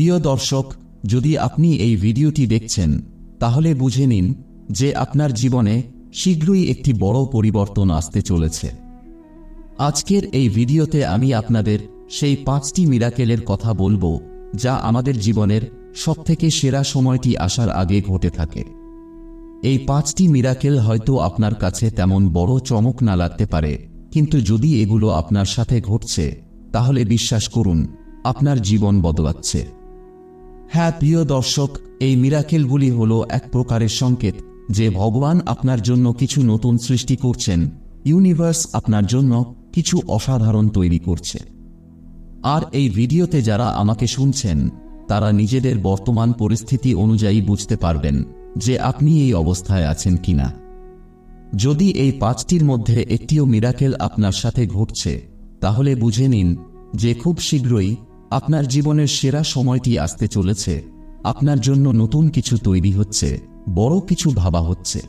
প্রিয় দর্শক, যদি আপনি এই ভিডিওটি দেখছেন, তাহলে বুঝে নিন যে আপনার জীবনে শীঘ্রই একটি বড় পরিবর্তন আসতে চলেছে। আজকের এই ভিডিওতে আমি আপনাদের সেই পাঁচটি মিরাকেলের কথা বলব, যা আমাদের জীবনের সবথেকে সেরা সময়টি আসার আগে ঘটে থাকে। এই পাঁচটি মিরাকেল হয়তো আপনার কাছে তেমন বড় চমক না লাগতে পারে, কিন্তু যদি এগুলো আপনার সাথে ঘটছে, তাহলে বিশ্বাস করুন, আপনার জীবন বদলাচ্ছে। হ্যাঁ প্রিয় দর্শক, এই মিরাকেলগুলি হল এক প্রকারের সংকেত যে ভগবান আপনার জন্য কিছু নতুন সৃষ্টি করছেন। ইউনিভার্স আপনার জন্য কিছু অসাধারণ তৈরি করছে। আর এই ভিডিওতে যারা আমাকে শুনছেন, তারা নিজেদের বর্তমান পরিস্থিতি অনুযায়ী বুঝতে পারবেন যে আপনি এই অবস্থায় আছেন কিনা। যদি এই পাঁচটির মধ্যে একটিও মিরাকেল আপনার সাথে ঘটছে, তাহলে বুঝে নিন যে খুব শীঘ্রই আপনার জীবনের সেরা সময়টি আসতে চলেছে। আপনার জন্য নতুন কিছু তৈরি হচ্ছে, বড় কিছু ভাবা হচ্ছে।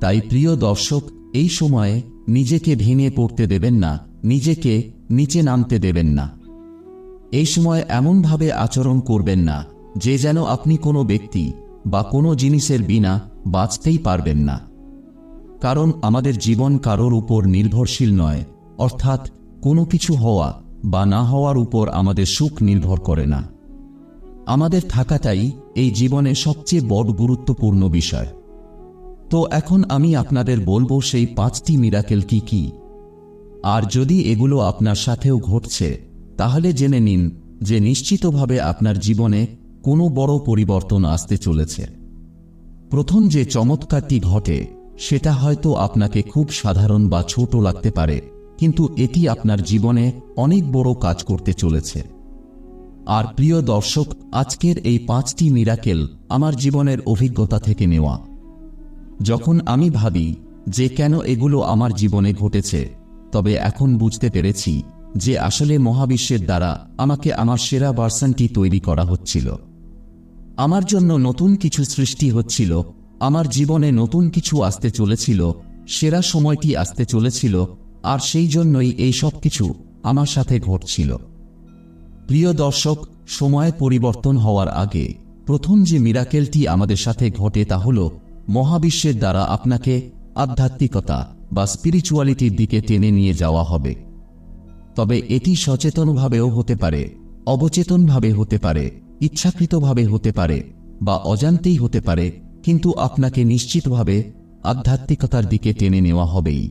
তাই প্রিয় দর্শক, এই সময়ে নিজেকে ভেঙে পড়তে দেবেন না, নিজেকে নিচে নামতে দেবেন না। এই সময় এমনভাবে আচরণ করবেন না, যে যেন আপনি কোনো ব্যক্তি বা কোনো জিনিসের বিনা বাঁচতেই পারবেন না। কারণ আমাদের জীবন কারোর উপর নির্ভরশীল নয়, অর্থাৎ কোনো কিছু হওয়া বা না হওয়ার উপর আমাদের সুখ নির্ভর করে না। আমাদের থাকাটাই এই জীবনে সবচেয়ে বড় গুরুত্বপূর্ণ বিষয়। তো এখন আমি আপনাদের বলব সেই পাঁচটি মিরাকেল কি কি? আর যদি এগুলো আপনার সাথেও ঘটছে, তাহলে জেনে নিন যে নিশ্চিতভাবে আপনার জীবনে কোনো বড় পরিবর্তন আসতে চলেছে। প্রথম যে চমৎকারটি ঘটে, সেটা হয়তো আপনাকে খুব সাধারণ বা ছোট লাগতে পারে। কিন্তু এটি আপনার জীবনে অনেক বড় কাজ করতে চলেছে। আর প্রিয় দর্শক, আজকের এই পাঁচটি মিরাকেল আমার জীবনের অভিজ্ঞতা থেকে নেওয়া। যখন আমি ভাবি যে কেন এগুলো আমার জীবনে ঘটেছে, তবে এখন বুঝতে পেরেছি যে আসলে মহাবিশ্বের দ্বারা আমাকে আমার সেরা ভার্সনটি তৈরি করা হচ্ছিল। আমার জন্য নতুন কিছু সৃষ্টি হচ্ছিল, আমার জীবনে নতুন কিছু আসতে চলেছিল, সেরা সময়টি আসতে চলেছিল আর সেই জন্যই এই সব কিছু আমার সাথে ঘটছিল। প্রিয় দর্শক, সময় পরিবর্তন হওয়ার আগে প্রথম যে মিরাকেলটি আমাদের সাথে ঘটে তা হল মহাবিশ্বের দ্বারা আপনাকে আধ্যাত্মিকতা বা স্পিরিচুয়ালিটির দিকে টেনে নিয়ে যাওয়া হবে। তবে এটি সচেতনভাবেও হতে পারে, অবচেতনভাবে হতে পারে, ইচ্ছাকৃতভাবে হতে পারে বা অজান্তেই হতে পারে, কিন্তু আপনাকে নিশ্চিতভাবে আধ্যাত্মিকতার দিকে টেনে নেওয়া হবেই।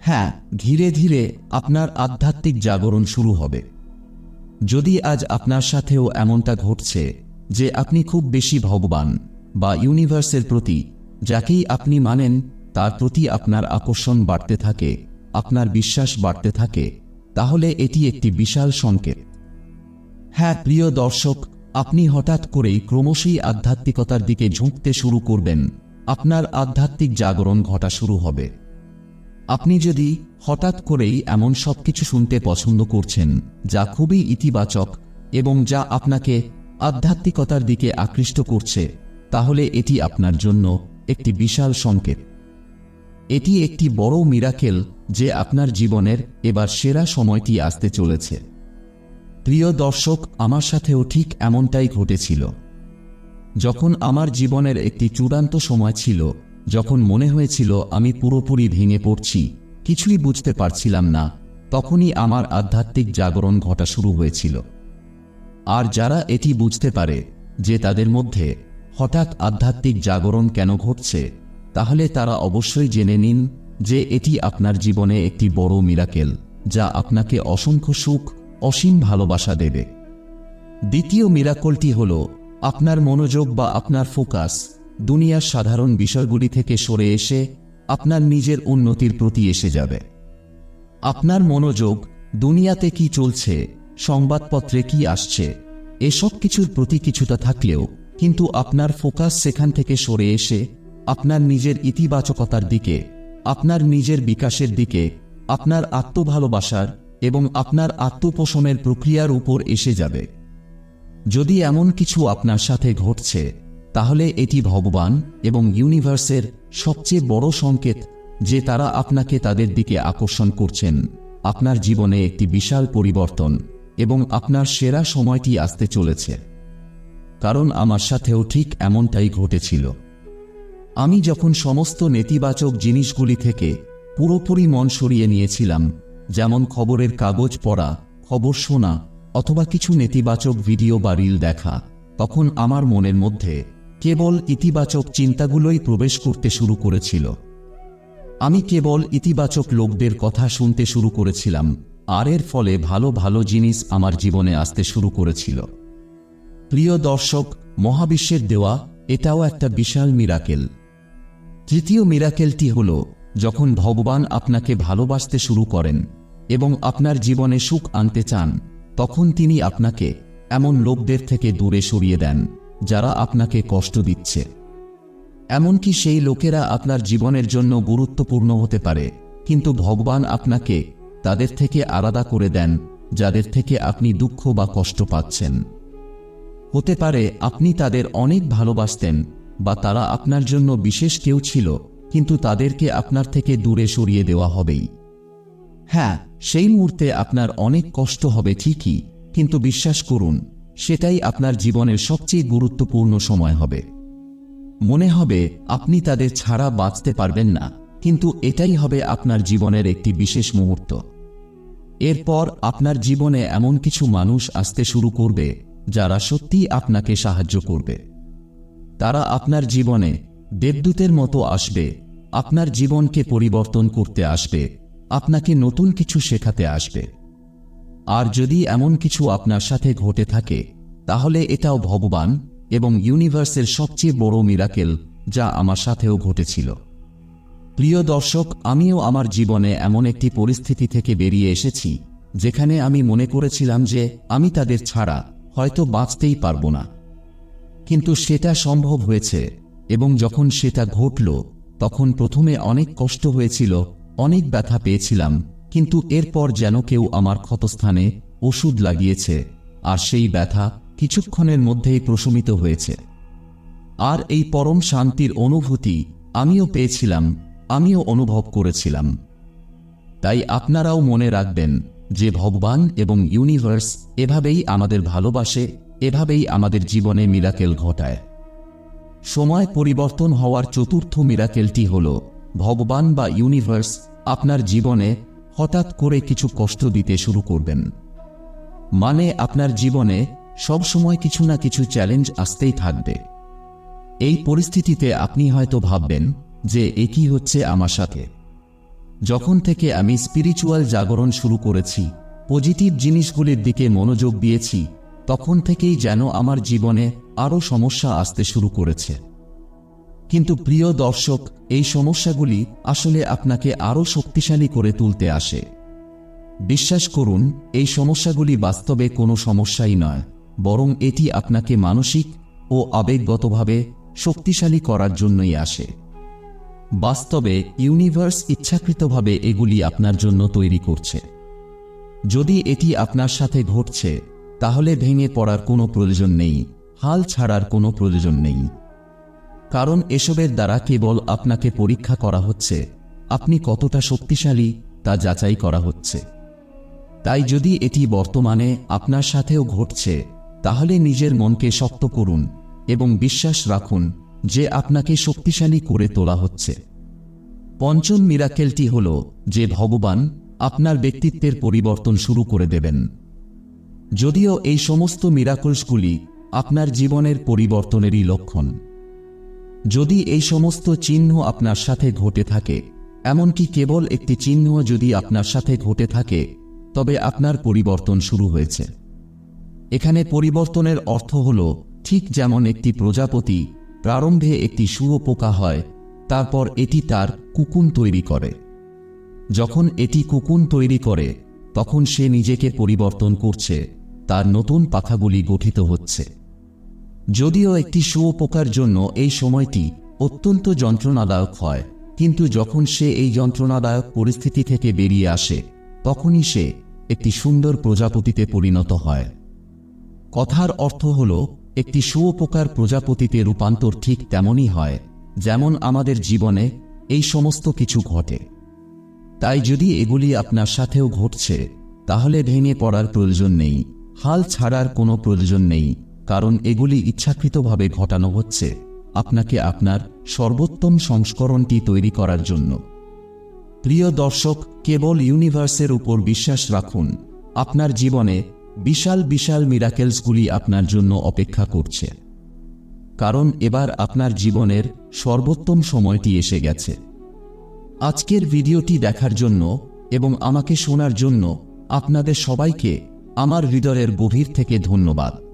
হ্যাঁ ধীরে ধীরে আপনার আধ্যাত্মিক জাগরণ শুরু হবে। যদি আজ আপনার সাথেও এমনটা ঘটছে যে আপনি খুব বেশি ভগবান বা ইউনিভার্সের প্রতি যাকেই আপনি মানেন, তার প্রতি আপনার আকর্ষণ বাড়তে থাকে, আপনার বিশ্বাস বাড়তে থাকে, তাহলে এটি একটি বিশাল সংকেত। হ্যাঁ প্রিয় দর্শক, আপনি হঠাৎ করেই ক্রমশই আধ্যাত্মিকতার দিকে ঝুঁকতে শুরু করবেন। আপনার আধ্যাত্মিক জাগরণ ঘটা শুরু হবে। আপনি যদি হঠাৎ করেই এমন সব কিছু শুনতে পছন্দ করছেন, যা খুবই ইতিবাচক এবং যা আপনাকে আধ্যাত্মিকতার দিকে আকৃষ্ট করছে, তাহলে এটি আপনার জন্য একটি বিশাল সংকেত। এটি একটি বড় মিরাকেল যে আপনার জীবনের এবার সেরা সময়টি আসতে চলেছে। প্রিয় দর্শক, আমার সাথেও ঠিক এমনটাই ঘটেছিল। যখন আমার জীবনের একটি চূড়ান্ত সময় ছিল যখন মনে হয়েছিল আমি পুরোপুরি ভেঙে পড়ছি, কিছুই বুঝতে পারছিলাম না, তখনই আমার আধ্যাত্মিক জাগরণ ঘটা শুরু হয়েছিল। আর যারা এটি বুঝতে পারে যে তাদের মধ্যে হঠাৎ আধ্যাত্মিক জাগরণ কেন ঘটছে, তাহলে তারা অবশ্যই জেনে নিন যে এটি আপনার জীবনে একটি বড় মিরাকেল, যা আপনাকে অসংখ্য সুখ, অসীম ভালোবাসা দেবে। দ্বিতীয় মিরাকলটি হল আপনার মনোযোগ বা আপনার ফোকাস। দুনিয়ার সাধারণ বিষয়গুলি থেকে সরে এসে আপনার নিজের উন্নতির প্রতি এসে যাবে। আপনার মনোযোগ, দুনিয়াতে কি চলছে, সংবাদপত্রে কি আসছে, এসব কিছুর প্রতি কিছুটা থাকলেও কিন্তু আপনার ফোকাস সেখান থেকে সরে এসে আপনার নিজের ইতিবাচকতার দিকে, আপনার নিজের বিকাশের দিকে, আপনার আত্মভালোবাসার এবং আপনার আত্মপোষণের প্রক্রিয়ার উপর এসে যাবে। যদি এমন কিছু আপনার সাথে ঘটছে তাহলে এটি ভগবান এবং ইউনিভার্সের সবচেয়ে বড় সংকেত যে তারা আপনাকে তাদের দিকে আকর্ষণ করছেন। আপনার জীবনে একটি বিশাল পরিবর্তন এবং আপনার সেরা সময়টি আসতে চলেছে। কারণ আমার সাথেও ঠিক এমনটাই ঘটেছিল। আমি যখন সমস্ত নেতিবাচক জিনিসগুলি থেকে পুরোপুরি মন সরিয়ে নিয়েছিলাম, যেমন খবরের কাগজ পড়া, খবর শোনা, অথবা কিছু নেতিবাচক ভিডিও বা রিল দেখা, তখন আমার মনের মধ্যে কেবল ইতিবাচক চিন্তাগুলোই প্রবেশ করতে শুরু করেছিল। আমি কেবল ইতিবাচক লোকদের কথা শুনতে শুরু করেছিলাম, আর এর ফলে ভালো ভালো জিনিস আমার জীবনে আসতে শুরু করেছিল। প্রিয় দর্শক, মহাবিশ্বের দেওয়া এটাও একটা বিশাল মিরাকেল। তৃতীয় মিরাকেলটি হল, যখন ভগবান আপনাকে ভালোবাসতে শুরু করেন এবং আপনার জীবনে সুখ আনতে চান, তখন তিনি আপনাকে এমন লোকদের থেকে দূরে সরিয়ে দেন। যারা আপনাকে কষ্ট দিচ্ছে। এমনকি সেই লোকেরা আপনার জীবনের জন্য গুরুত্বপূর্ণ হতে পারে, কিন্তু ভগবান আপনাকে তাদের থেকে আলাদা করে দেন, যাদের থেকে আপনি দুঃখ বা কষ্ট পাচ্ছেন। হতে পারে আপনি তাদের অনেক ভালোবাসতেন বা তারা আপনার জন্য বিশেষ কেউ ছিল, কিন্তু তাদেরকে আপনার থেকে দূরে সরিয়ে দেওয়া হবেই। হ্যাঁ সেই মুহূর্তে আপনার অনেক কষ্ট হবে ঠিকই, কিন্তু বিশ্বাস করুন সেটাই আপনার জীবনের সবচেয়ে গুরুত্বপূর্ণ সময় হবে। মনে হবে, আপনি তাদের ছাড়া বাঁচতে পারবেন না, কিন্তু এটাই হবে আপনার জীবনের একটি বিশেষ মুহূর্ত। এরপর আপনার জীবনে এমন কিছু মানুষ আসতে শুরু করবে, যারা সত্যিই আপনাকে সাহায্য করবে। তারা আপনার জীবনে দেবদূতের মতো আসবে, আপনার জীবনকে পরিবর্তন করতে আসবে, আপনাকে নতুন কিছু শেখাতে আসবে। আর যদি এমন কিছু আপনার সাথে ঘটে থাকে, তাহলে এটাও ভগবান এবং ইউনিভার্সের সবচেয়ে বড় মিরাকেল যা আমার সাথেও ঘটেছিল। প্রিয় দর্শক, আমিও আমার জীবনে এমন একটি পরিস্থিতি থেকে বেরিয়ে এসেছি, যেখানে আমি মনে করেছিলাম যে আমি তাদের ছাড়া হয়তো বাঁচতেই পারব না। কিন্তু সেটা সম্ভব হয়েছে এবং যখন সেটা ঘটল, তখন প্রথমে অনেক কষ্ট হয়েছিল, অনেক ব্যথা পেয়েছিলাম কিন্তু এরপর যেন কেউ আমার ক্ষতস্থানে ওষুধ লাগিয়েছে, আর সেই ব্যথা কিছুক্ষণের মধ্যেই প্রশমিত হয়েছে। আর এই পরম শান্তির অনুভূতি আমিও পেয়েছিলাম, আমিও অনুভব করেছিলাম। তাই আপনারাও মনে রাখবেন যে ভগবান এবং ইউনিভার্স এভাবেই আমাদের ভালোবাসে, এভাবেই আমাদের জীবনে মিরাকেল ঘটায়। সময় পরিবর্তন হওয়ার চতুর্থ মিরাকেলটি হল, ভগবান বা ইউনিভার্স আপনার জীবনে হঠাৎ করে কিছু কষ্ট দিতে শুরু করবেন। মানে আপনার জীবনে সব সময় কিছু না কিছু চ্যালেঞ্জ আসতেই থাকবে। এই পরিস্থিতিতে আপনি হয়তো ভাববেন যে একই হচ্ছে আমার সাথে। যখন থেকে আমি স্পিরিচুয়াল জাগরণ শুরু করেছি পজিটিভ জিনিসগুলির দিকে মনোযোগ দিয়েছি, তখন থেকেই যেন আমার জীবনে আরও সমস্যা আসতে শুরু করেছে। কিন্তু প্রিয় দর্শক, এই সমস্যাগুলি আসলে আপনাকে আরও শক্তিশালী করে তুলতে আসে। বিশ্বাস করুন, এই সমস্যাগুলি বাস্তবে কোনো সমস্যাই নয়, বরং এটি আপনাকে মানসিক ও আবেগগতভাবে শক্তিশালী করার জন্যই আসে। বাস্তবে ইউনিভার্স ইচ্ছাকৃতভাবে এগুলি আপনার জন্য তৈরি করছে। যদি এটি আপনার সাথে ঘটছে, তাহলে ভেঙে পড়ার কোনো প্রয়োজন নেই, হাল ছাড়ার কোনো প্রয়োজন নেই। কারণ এসবের দ্বারা কেবল আপনাকে পরীক্ষা করা হচ্ছে। আপনি কতটা শক্তিশালী তা যাচাই করা হচ্ছে। তাই যদি এটি বর্তমানে আপনার সাথেও ঘটছে, তাহলে নিজের মনকে শক্ত করুন এবং বিশ্বাস রাখুন যে আপনাকে শক্তিশালী করে তোলা হচ্ছে। পঞ্চম মিরাকেলটি হল যে ভগবান আপনার ব্যক্তিত্বের পরিবর্তন শুরু করে দেবেন। যদিও এই সমস্ত মিরাকলসগুলি আপনার জীবনের পরিবর্তনেরই লক্ষণ। যদি এই সমস্ত চিহ্ন আপনার সাথে ঘটে থাকে, এমনকি কেবল একটি চিহ্ন যদি আপনার সাথে ঘটে থাকে, তবে আপনার পরিবর্তন শুরু হয়েছে। এখানে পরিবর্তনের অর্থ হল, ঠিক যেমন একটি প্রজাপতি প্রারম্ভে একটি শুয়োপোকা হয়, তারপর এটি তার কুকুন তৈরি করে। যখন এটি কুকুন তৈরি করে, তখন সে নিজেকে পরিবর্তন করছে, তার নতুন পাখাগুলি গঠিত হচ্ছে। যদিও একটি শুয়োপোকার জন্য এই সময়টি অত্যন্ত যন্ত্রণাদায়ক হয়, কিন্তু যখন সে এই যন্ত্রণাদায়ক পরিস্থিতি থেকে বেরিয়ে আসে, তখনই সে একটি সুন্দর প্রজাপতিতে পরিণত হয়। কথার অর্থ হল, একটি শুয়োপোকার প্রজাপতিতে রূপান্তর ঠিক তেমনই হয়, যেমন আমাদের জীবনে এই সমস্ত কিছু ঘটে। তাই যদি এগুলি আপনার সাথেও ঘটছে, তাহলে ভেঙে পড়ার প্রয়োজন নেই, হাল ছাড়ার কোনো প্রয়োজন নেই। কারণ এগুলি ইচ্ছাকৃতভাবে ঘটানো হচ্ছে আপনাকে আপনার সর্বোত্তম সংস্করণটি তৈরি করার জন্য। প্রিয় দর্শক, কেবল ইউনিভার্সের উপর বিশ্বাস রাখুন, আপনার জীবনে বিশাল বিশাল মিরাকেলসগুলি আপনার জন্য অপেক্ষা করছে। কারণ এবার আপনার জীবনের সর্বোত্তম সময়টি এসে গেছে। আজকের ভিডিওটি দেখার জন্য এবং আমাকে শোনার জন্য আপনাদের সবাইকে আমার হৃদয়ের গভীর থেকে ধন্যবাদ।